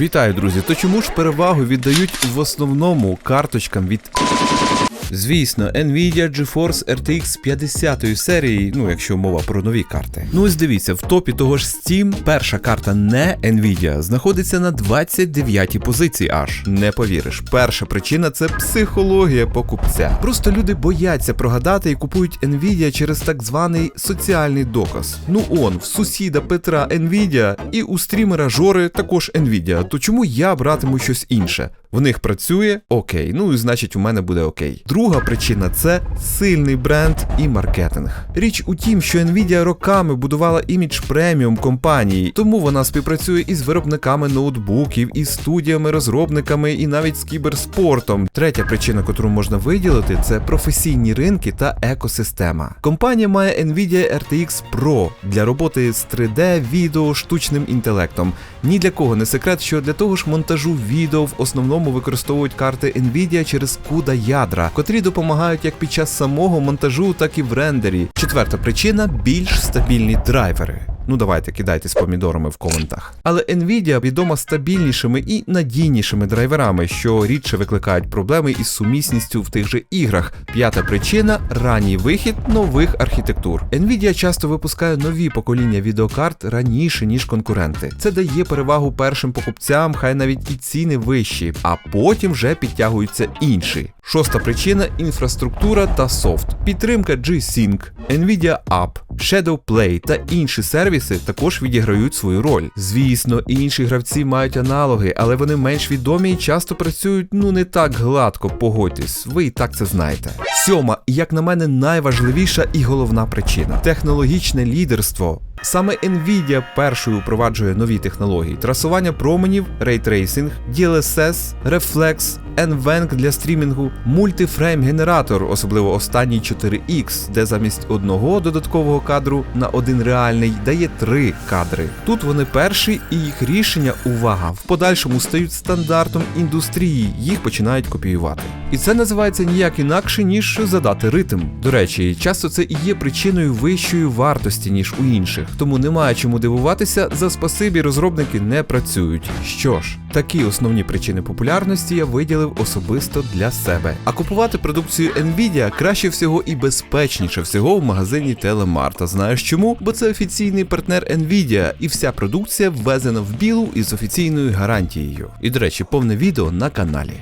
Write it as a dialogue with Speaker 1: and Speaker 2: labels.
Speaker 1: Вітаю, друзі! То чому ж перевагу віддають в основному карточкам від. Звісно, Nvidia GeForce RTX 50 серії, ну якщо мова про нові карти. Ну ось дивіться, в топі того ж Steam перша карта не Nvidia знаходиться на 29-й позиції аж. Не повіриш. Перша причина це психологія покупця. Просто люди бояться прогадати і купують Nvidia через так званий соціальний доказ. Ну он, в сусіда Петра Nvidia і у стрімера Жори також Nvidia. То чому я братиму щось інше? В них працює окей, ну і значить у мене буде окей. Друга причина це сильний бренд і маркетинг. Річ у тім, що Nvidia роками будувала імідж преміум компанії, тому вона співпрацює із виробниками ноутбуків, із студіями, розробниками і навіть з кіберспортом. Третя причина, яку можна виділити, це професійні ринки та екосистема. Компанія має Nvidia RTX Pro для роботи з 3D, відео, штучним інтелектом. Ні для кого не секрет, що для того ж монтажу відео в основному використовують карти Nvidia через CUDA ядра, котрі допомагають як під час самого монтажу, так і в рендері. Четверта причина більш стабільні драйвери. Ну давайте кидайте з помідорами в коментах. Але Nvidia відома стабільнішими і надійнішими драйверами, що рідше викликають проблеми із сумісністю в тих же іграх. П'ята причина ранній вихід нових архітектур. Nvidia часто випускає нові покоління відеокарт раніше, ніж конкуренти. Це дає перевагу першим покупцям, хай навіть і ціни вищі, а потім вже підтягуються інші. Шоста причина інфраструктура та софт. Підтримка G-Sync, Nvidia App, Shadow Play та інші сервіси також відіграють свою роль. Звісно, інші гравці мають аналоги, але вони менш відомі і часто працюють ну не так гладко, погодьтесь, ви і так це знаєте. Сьома, і як на мене, найважливіша і головна причина технологічне лідерство. Саме Nvidia першою впроваджує нові технології: трасування променів, рейтрейсинг, DLSS, Reflex, NVENC для стрімінгу, мультифрейм-генератор, особливо останній 4X, де замість одного додаткового кадру на один реальний дає три кадри. Тут вони перші, і їх рішення, увага, в подальшому стають стандартом індустрії, їх починають копіювати. І це називається ніяк інакше, ніж задати ритм. До речі, часто це і є причиною вищої вартості, ніж у інших, тому немає чому дивуватися, за спасибі розробники не працюють. Що ж, такі основні причини популярності я виділив особисто для себе. А купувати продукцію Nvidia краще всього і безпечніше всього в магазині Телемарта. Знаєш чому? Бо це офіційний партнер Nvidia, і вся продукція ввезена в білу із офіційною гарантією. І до речі, повне відео на каналі.